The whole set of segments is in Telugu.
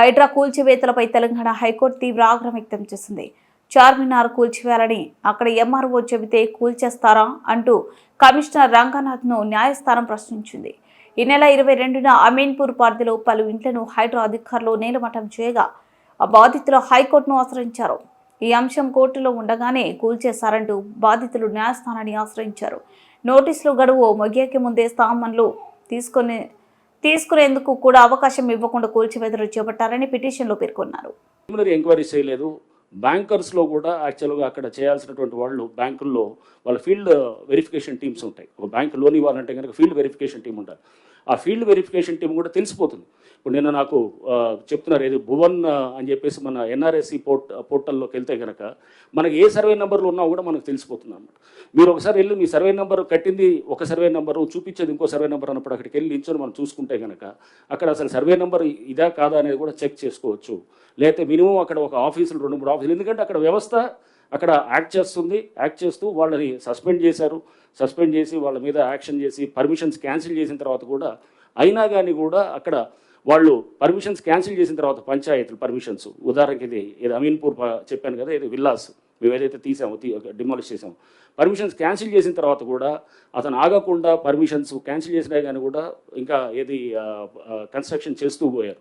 హైడ్రా కూల్చివేతలపై తెలంగాణ హైకోర్టు తీవ్ర ఆగ్రహం వ్యక్తం చేసింది. చార్మినార్ కూల్చివేయాలని అక్కడ ఎంఆర్ఓ చెబితే కూల్చేస్తారా అంటూ కమిషనర్ రంగనాథ్ను న్యాయస్థానం ప్రశ్నించింది. ఈ నెల ఇరవై రెండున అమీన్పూర్ పరిధిలో పలు ఇంట్లను హైడ్రా అధికారులు నేలమట్టం చేయగా ఆ బాధితులు హైకోర్టును ఆశ్రయించారు. ఈ అంశం కోర్టులో ఉండగానే కూల్చేశారంటూ బాధితులు న్యాయస్థానాన్ని ఆశ్రయించారు. నోటీసులు గడువు ముగియకి ముందే సామాన్లు తీసుకొని తీసుకునేందుకు కూడా అవకాశం ఇవ్వకుండా కూల్చివేతలు చేపట్టారని పిటిషన్లో పేర్కొన్నారు. ఎంక్వైరీ చేయలేదు. బ్యాంకర్స్లో కూడా యాక్చువల్గా అక్కడ చేయాల్సినటువంటి వాళ్ళు బ్యాంకుల్లో వాళ్ళ ఫీల్డ్ uh, వెరిఫికేషన్ టీమ్స్ ఉంటాయి. ఒక బ్యాంక్ లోన్ ఇవ్వాలంటే కనుక ఫీల్డ్ వెరిఫికేషన్ టీం ఉండాలి ఆ ఫీల్డ్ వెరిఫికేషన్ టీం కూడా తెలిసిపోతుంది. ఇప్పుడు నిన్న నాకు చెప్తున్నారు ఏది భువన్ అని చెప్పేసి మన ఎన్ఆర్ఎస్సి పోర్ట్ పోర్టల్లోకి వెళ్తే కనుక మనకి ఏ సర్వే నెంబర్లు ఉన్నా కూడా మనకు తెలిసిపోతుంది అన్నమాట. మీరు ఒకసారి వెళ్ళి మీ సర్వే నెంబర్ కట్టింది ఒక సర్వే నెంబరు చూపించేది ఇంకో సర్వే నెంబర్ అన్నప్పుడు అక్కడికి వెళ్ళి నిల్చొని మనం చూసుకుంటే కనుక అక్కడ అసలు సర్వే నెంబర్ ఇదా కాదా అనేది కూడా చెక్ చేసుకోవచ్చు. లేకపోతే మినిమం అక్కడ ఒక ఆఫీసులు రెండు మూడు ఆఫీసులు ఎందుకంటే అక్కడ వ్యవస్థ అక్కడ యాక్ట్ చేస్తుంది. యాక్ట్ చేస్తూ వాళ్ళని సస్పెండ్ చేశారు. సస్పెండ్ చేసి వాళ్ళ మీద యాక్షన్ చేసి పర్మిషన్స్ క్యాన్సిల్ చేసిన తర్వాత కూడా అయినా కానీ కూడా అక్కడ వాళ్ళు పర్మిషన్స్ క్యాన్సిల్ చేసిన తర్వాత పంచాయతీలు పర్మిషన్స్. ఉదాహరణకి ఇది ఇది అమీన్పూర్ చెప్పాను కదా ఇది విల్లాస్. మేము ఏదైతే తీసామో డిమాలిష్ చేసాము. పర్మిషన్స్ క్యాన్సిల్ చేసిన తర్వాత కూడా అతను ఆగకుండా పర్మిషన్స్ క్యాన్సిల్ చేసినా కానీ కూడా ఇంకా ఏది కన్స్ట్రక్షన్ చేస్తూ పోయారు.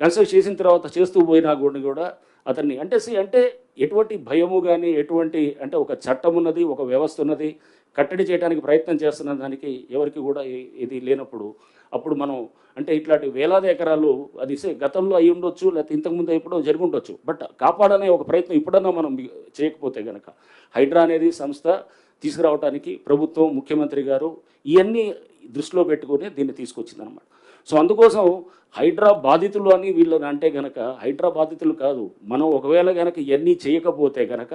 కన్స్ట్రక్ట్ చేసిన తర్వాత చేస్తూ పోయినా కూడా కూడా అతన్ని అంటే సి అంటే ఎటువంటి భయము కానీ ఎటువంటి అంటే ఒక చట్టం ఉన్నది ఒక వ్యవస్థ ఉన్నది కట్టడి చేయడానికి ప్రయత్నం చేస్తున్న దానికి ఎవరికి కూడా ఇది లేనప్పుడు అప్పుడు మనం అంటే ఇట్లాంటి వేలాది ఎకరాలు అది సే- గతంలో అయి ఉండొచ్చు లేకపోతే ఇంతకుముందు ఎప్పుడో జరిగి ఉండొచ్చు బట్ కాపాడనే ఒక ప్రయత్నం ఇప్పుడన్నా మనం చేయకపోతే కనుక హైడ్రా అనేది సంస్థ తీసుకురావడానికి ప్రభుత్వం ముఖ్యమంత్రి గారు ఇవన్నీ దృష్టిలో పెట్టుకొని దీన్ని తీసుకొచ్చిందనమాట సో అందుకోసం హైడ్రా బాధితులు అని వీళ్ళని అంటే గనక హైడ్రా బాధితులు కాదు. మనం ఒకవేళ గనక ఇవన్నీ చేయకపోతే గనక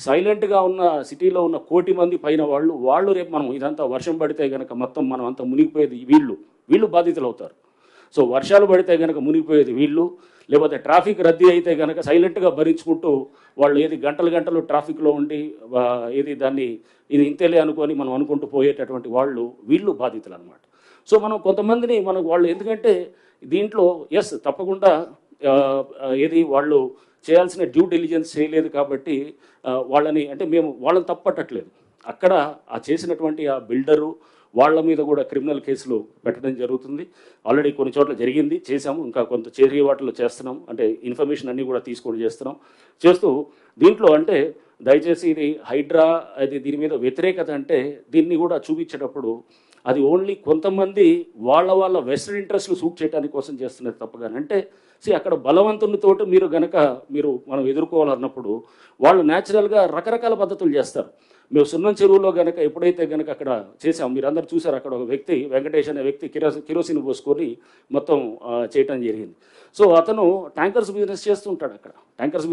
సైలెంట్గా ఉన్న సిటీలో ఉన్న కోటి మంది పైన వాళ్ళు వాళ్ళు రేపు మనం ఇదంతా వర్షం పడితే గనక మొత్తం మనం అంతా మునిగిపోయేది వీళ్ళు. వీళ్ళు బాధితులు అవుతారు. సో వర్షాలు పడితే గనక మునిగిపోయేది వీళ్ళు. లేకపోతే ట్రాఫిక్ రద్దీ అయితే గనక సైలెంట్గా భరించుకుంటూ వాళ్ళు ఏది గంటలు గంటలు ట్రాఫిక్లో ఉండి ఏది దాన్ని ఇది ఇంతేలే అనుకొని మనం అనుకుంటూ పోయేటటువంటి వాళ్ళు వీళ్ళు బాధితులు అనమాట సో మనం కొంతమందిని మనం వాళ్ళు ఎందుకంటే దీంట్లో ఎస్ తప్పకుండా ఏది వాళ్ళు చేయాల్సిన డ్యూ డెలిజెన్స్ చేయలేదు కాబట్టి వాళ్ళని అంటే మేము వాళ్ళని తప్పట్టట్లేదు. అక్కడ ఆ చేసినటువంటి ఆ బిల్డరు వాళ్ళ మీద కూడా క్రిమినల్ కేసులు పెట్టడం జరుగుతుంది. ఆల్రెడీ కొన్ని చోట్ల జరిగింది చేశాము. ఇంకా కొంత చేరే వాటిలో చేస్తున్నాం. అంటే ఇన్ఫర్మేషన్ అన్నీ కూడా తీసుకొని చేస్తున్నాం. చేస్తూ దీంట్లో అంటే దయచేసి ఇది హైడ్రా అది దీని మీద వ్యతిరేకత అంటే దీన్ని కూడా చూపించేటప్పుడు అది ఓన్లీ కొంతమంది వాళ్ళ వాళ్ళ వెస్టర్న్ ఇంట్రెస్ట్లు సూట్ చేయడానికి కోసం చేస్తున్నారు తప్పగాని అంటే సి అక్కడ బలవంతునితోటి మీరు గనక మీరు మనం ఎదుర్కోవాలన్నప్పుడు వాళ్ళు న్యాచురల్గా రకరకాల పద్ధతులు చేస్తారు. మేము సున్నం చెరువులో గనక ఎప్పుడైతే గనక అక్కడ చేసాం మీరు అందరు చూసారు అక్కడ ఒక వ్యక్తి వెంకటేష్ అనే వ్యక్తి కిరోసి కిరోసిన్ పోసుకొని మొత్తం చేయటం జరిగింది. సో అతను ట్యాంకర్స్ బిజినెస్ చేస్తుంటాడు అక్కడ. Tankers business